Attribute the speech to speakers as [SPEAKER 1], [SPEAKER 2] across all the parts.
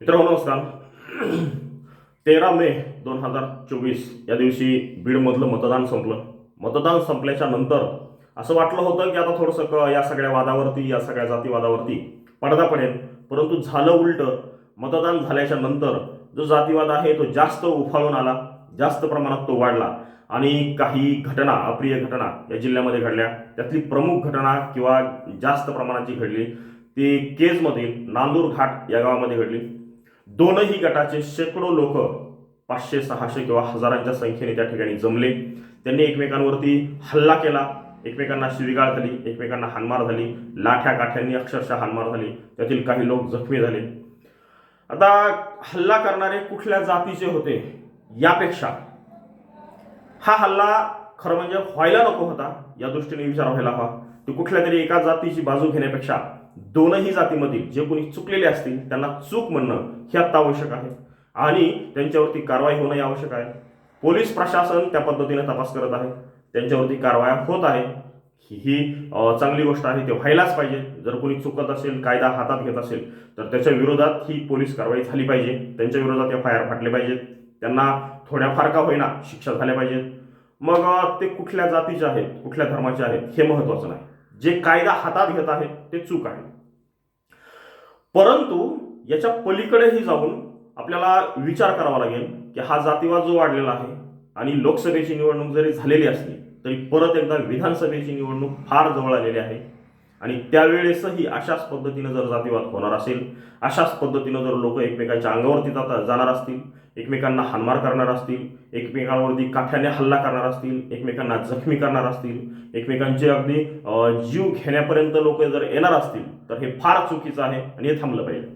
[SPEAKER 1] मित्रांनो नमस्कार. तेरा मे दोन हजार चोवीस या दिवशी बीडमधलं मतदान संपलं. मतदान संपल्याच्या नंतर असं वाटलं होतं की आता थोडंसं या सगळ्या वादावरती या सगळ्या जातीवादावरती पडदा पडेल. परंतु झालं उलट मतदान झाल्याच्यानंतर जो जातीवाद आहे तो जास्त उफाळून आला जास्त प्रमाणात तो वाढला. आणि काही घटना अप्रिय घटना या जिल्ह्यामध्ये घडल्या. त्यातली प्रमुख घटना किंवा जास्त प्रमाणात जी घडली ती केजमधील नांदूर घाट या गावामध्ये घडली. दोनही गटाचे शेकडो लोक पाचशे सहाशे किंवा हजारांच्या संख्येने त्या ठिकाणी जमले. त्यांनी एकमेकांवरती हल्ला केला. एकमेकांना शिवीगाळ झाली एकमेकांना हानमार झाली लाठ्या काठ्यांनी अक्षरशः हानमार झाली. त्यातील काही लोक जखमी झाले. आता हल्ला करणारे कुठल्या जातीचे होते यापेक्षा हा हल्ला खरं म्हणजे व्हायला नको होता या दृष्टीने विचार व्हायला हवा. ती कुठल्या तरी एका जातीची बाजू घेण्यापेक्षा दोनही जातीमधील जे कोणी चुकलेले असतील त्यांना चूक म्हणणं हे आत्ता आवश्यक आहे. आणि त्यांच्यावरती कारवाई होणं हे आवश्यक आहे. पोलीस प्रशासन त्या पद्धतीने तपास करत आहे. त्यांच्यावरती कारवाया होत आहे. ही चांगली गोष्ट आहे ते व्हायलाच पाहिजे. जर कोणी चुकत असेल कायदा हातात घेत असेल तर त्याच्या विरोधात ही पोलीस कारवाई झाली पाहिजे. त्यांच्या विरोधात एफ आय आर फाटले पाहिजेत. त्यांना थोड्याफार का होईना शिक्षा झाल्या पाहिजेत. मग ते कुठल्या जातीचे आहेत कुठल्या धर्माचे आहेत हे महत्वाचं नाही. जे कायदा हातात घेत आहेत ते चूक आहे. परंतु याच्या पलीकडेही जाऊन आपल्याला विचार करावा लागेल की हा जातीवाद जो वाढलेला आहे आणि लोकसभेची निवडणूक जरी झालेली असली तरी परत एकदा विधानसभेची निवडणूक फार जवळ आलेली आहे. आणि त्यावेळेसही अशाच पद्धतीनं जर जातीवाद होणार असेल अशाच पद्धतीनं जर लोक एकमेकांच्या अंगावरती जाता जाणार असतील एकमेकांना हानमार करणार असतील एकमेकांवरती काठ्याने हल्ला करणार असतील एकमेकांना जखमी करणार असतील एकमेकांचे अगदी जीव घेण्यापर्यंत लोक जर येणार असतील तर हे फार चुकीचं आहे आणि हे थांबलं पाहिजे.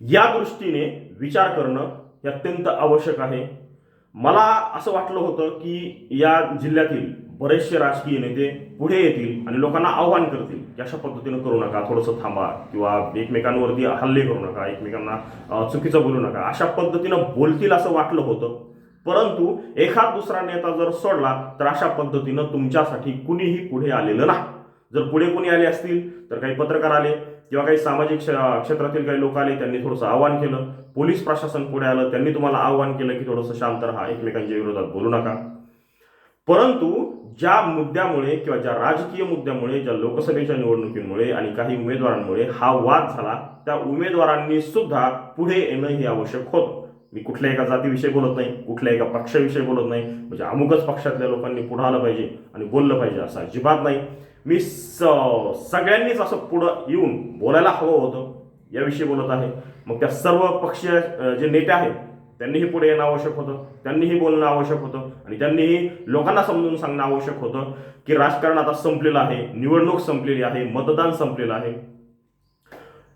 [SPEAKER 1] या दृष्टीने विचार करणं हे अत्यंत आवश्यक आहे. मला असं वाटलं होतं की या जिल्ह्यातील बरेचसे राजकीय नेते पुढे येतील आणि लोकांना आव्हान करतील की अशा पद्धतीनं करू नका थोडंसं थांबा किंवा एकमेकांवरती हल्ले करू नका एकमेकांना चुकीचं बोलू नका. अशा पद्धतीनं बोलतील असं वाटलं होतं. परंतु एखाद दुसरा नेता जर सोडला तर अशा पद्धतीनं तुमच्यासाठी कुणीही पुढे आलेलं नाही. जर पुढे कोणी आले असतील तर काही पत्रकार आले किंवा काही सामाजिक क्ष- क्षेत्रातील काही लोक आले त्यांनी थोडंसं आव्हान केलं. पोलीस प्रशासन पुढे आलं त्यांनी तुम्हाला आव्हान केलं की थोडंसं शांत राहा एकमेकांच्या विरोधात बोलू नका. परंतु ज्या मुद्द्यामुळे किंवा ज्या राजकीय मुद्द्यामुळे ज्या लोकसभेच्या निवडणुकीमुळे आणि काही उमेदवारांमुळे हा वाद झाला त्या उमेदवारांनी सुद्धा पुढे येणं हे आवश्यक होतं. मी कुठल्या एका जातीविषयी बोलत नाही कुठल्या एका पक्षाविषयी बोलत नाही. म्हणजे अमुकच पक्षातल्या लोकांनी पुढे आलं पाहिजे आणि बोललं पाहिजे असं अजिबात नाही. मी स सगळ्यांनीच असं पुढं येऊन बोलायला हवं होतं. याविषयी बोलत आहे. मग त्या सर्व पक्षीय जे नेते आहेत त्यांनीही पुढे येणं आवश्यक होतं. त्यांनीही बोलणं आवश्यक होतं. आणि त्यांनीही लोकांना समजून सांगणं आवश्यक होतं की राजकारण आता संपलेलं आहे. निवडणूक संपलेली आहे. मतदान संपलेलं आहे.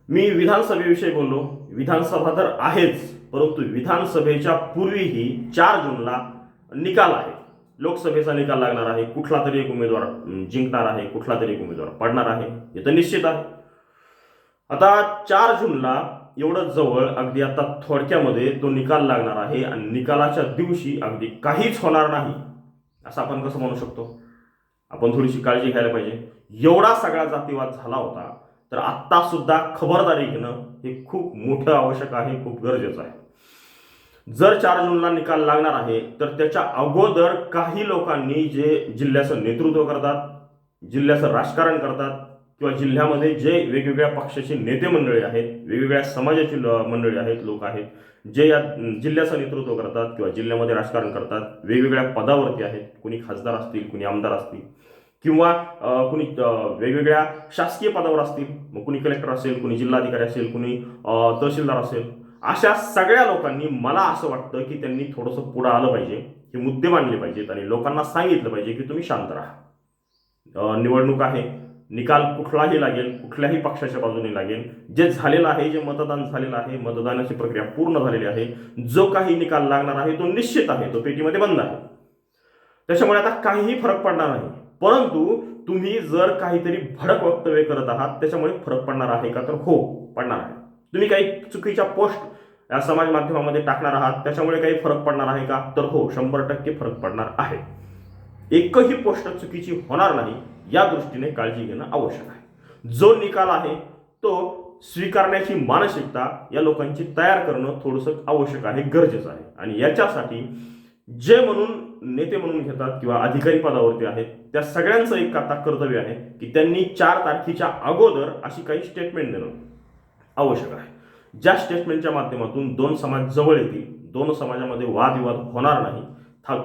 [SPEAKER 1] मी विधानसभेविषयी बोललो. विधानसभा तर आहेच परंतु विधानसभेच्या पूर्वीही चार जूनला निकाल आहे. लोकसभेचा निकाल लागणार आहे कुठला तरी एक उमेदवार जिंकणार आहे कुठला तरी एक उमेदवार पडणार आहे हे तर निश्चित आहे. आता चार जूनला एवढं जवळ अगदी आता थोडक्यामध्ये तो निकाल लागणार आहे आणि निकालाच्या दिवशी अगदी काहीच होणार नाही असं आपण कसं म्हणू शकतो? आपण थोडीशी काळजी घ्यायला पाहिजे. एवढा सगळा जातीवाद झाला होता तर आत्तासुद्धा खबरदारी घेणं हे खूप मोठं आवश्यक आहे खूप गरजेचं आहे. जर चार जूनला निकाल लागणार आहे तर त्याच्या अगोदर काही लोकांनी जे जिल्ह्याचं नेतृत्व करतात जिल्ह्याचं राजकारण करतात किंवा जिल्ह्यामध्ये जे वेगवेगळ्या पक्षाचे नेते मंडळी आहेत वेगवेगळ्या समाजाची मंडळी आहेत लोक आहेत जे या जिल्ह्याचं नेतृत्व करतात किंवा जिल्ह्यामध्ये राजकारण करतात वेगवेगळ्या पदावरती आहेत कुणी खासदार असतील कुणी आमदार असतील किंवा कुणी वेगवेगळ्या शासकीय पदावर असतील मग कुणी कलेक्टर असेल कुणी जिल्हाधिकारी असेल कुणी तहसीलदार असेल अशा सगळ्या लोकांनी मला असं वाटतं की त्यांनी थोडंसं पुढं आलं पाहिजे हे मुद्दे मांडले पाहिजेत आणि लोकांना सांगितलं पाहिजे की तुम्ही शांत राहा. निवडणूक आहे निकाल कुठलाही लागेल कुठल्याही पक्षाच्या बाजूने लागेल. जे झालेलं आहे जे मतदान झालेलं आहे मतदानाची प्रक्रिया पूर्ण झालेली आहे जो काही निकाल लागणार आहे तो निश्चित आहे तो पेटीमध्ये बंद आहे. त्याच्यामुळे आता काहीही फरक पडणार नाही. परंतु तुम्ही जर काहीतरी भडक वक्तव्य करत आहात त्याच्यामुळे फरक पडणार आहे का? तर हो पडणार आहे. तुम्ही काही चुकीच्या पोस्ट या समाज माध्यमामध्ये टाकणार आहात त्याच्यामुळे काही फरक पडणार आहे का? तर हो शंभर टक्के फरक पडणार आहे. एकही पोस्ट चुकीची होणार नाही या दृष्टीने काळजी घेणं आवश्यक आहे. जो निकाल आहे तो स्वीकारण्याची मानसिकता या लोकांची तयार करणं थोडंसं आवश्यक आहे गरजेचं आहे. आणि याच्यासाठी जे म्हणून नेते म्हणून घेतात किंवा अधिकारी पदावरती आहेत त्या सगळ्यांचं एक आता कर्तव्य आहे की त्यांनी चार तारखेच्या अगोदर अशी काही स्टेटमेंट देणं. आवश्यक आहे. ज्या स्टेटमेंटच्या माध्यमातून दोन समाज जवळ येतील दोन समाजामध्ये वादविवाद होणार नाही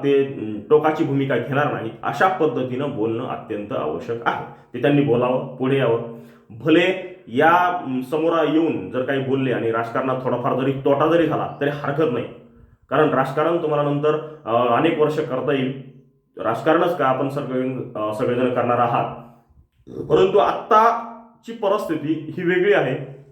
[SPEAKER 1] ते टोकाची भूमिका घेणार नाही अशा पद्धतीनं बोलणं अत्यंत आवश्यक आहे. ते त्यांनी बोलावं पुढे यावं. भले या समोरा समोर येऊन जर काही बोलले आणि राजकारणात थोडाफार जरी तोटा जरी झाला तरी हरकत नाही. कारण राजकारण तुम्हाला नंतर अनेक वर्ष करता येईल. राजकारणच का आपण सगळे सगळेजण करणार आहात? परंतु आत्ताची परिस्थिती ही वेगळी आहे.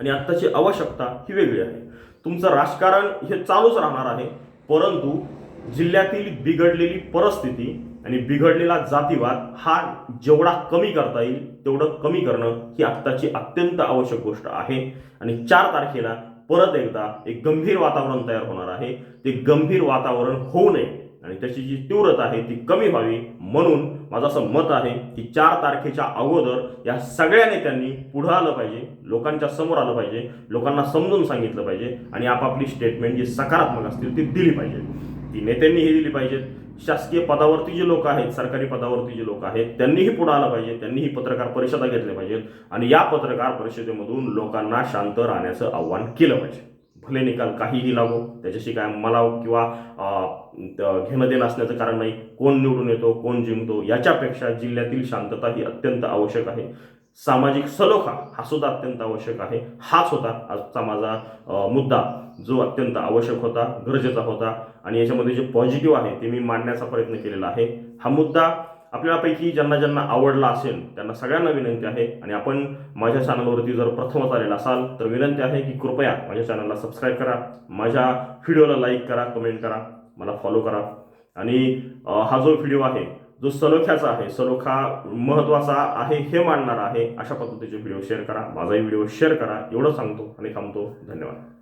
[SPEAKER 1] आणि आत्ताची आवश्यकता ही वेगळी आहे. तुमचं राजकारण हे चालूच राहणार आहे. परंतु जिल्ह्यातील बिघडलेली परिस्थिती आणि बिघडलेला जातीवाद हा जेवढा कमी करता येईल तेवढं कमी करणं ही आत्ताची अत्यंत आवश्यक गोष्ट आहे. आणि चार तारखेला परत एकदा एक गंभीर वातावरण तयार होणार आहे. ते गंभीर वातावरण होऊ नये. आणि त्याची जी तीव्रता आहे ती कमी व्हावी म्हणून माझं असं मत आहे की चार तारखेच्या अगोदर या सगळ्या नेत्यांनी पुढं आलं पाहिजे लोकांच्या समोर आलं पाहिजे लोकांना समजून सांगितलं पाहिजे आणि आपापली स्टेटमेंट जी सकारात्मक असतील ती दिली पाहिजे. ती नेत्यांनी ही दिली पाहिजेत. शासकीय पदावरती जे लोक आहेत सरकारी पदावरती जे लोक आहेत त्यांनीही पुढे आलं पाहिजे त्यांनीही पत्रकार परिषदा घेतल्या पाहिजेत आणि या पत्रकार परिषदेमधून लोकांना शांत राहण्याचं आव्हान केलं पाहिजे. भले निकाल काहीही लागो त्याच्याशी काय मला किंवा घेणं देणं असण्याचं कारण नाही. कोण निवडून येतो कोण जिंकतो याच्यापेक्षा जिल्ह्यातील शांतता ही अत्यंत आवश्यक आहे. सामाजिक सलोखा हा सुद्धा अत्यंत आवश्यक आहे. हाच होता आजचा माझा मुद्दा जो अत्यंत आवश्यक होता गरजेचा होता. आणि याच्यामध्ये जे पॉझिटिव्ह आहे ते मी मांडण्याचा प्रयत्न केलेला आहे. हा मुद्दा आपल्यापैकी ज्यांना ज्यांना आवडला असेल त्यांना सगळ्यांना विनंती आहे. आणि आपण माझ्या चॅनलवरती जर प्रथमच आलेला असाल तर विनंती आहे की कृपया माझ्या चॅनलला सबस्क्राईब करा. माझ्या व्हिडिओला लाईक करा कमेंट करा मला फॉलो करा. आणि हा जो व्हिडिओ आहे जो सलोख्याचा आहे सलोखा महत्त्वाचा आहे हे मांडणार आहे अशा पद्धतीचे व्हिडिओ शेअर करा. माझाही व्हिडिओ शेअर करा. एवढं सांगतो आणि थांबतो. धन्यवाद.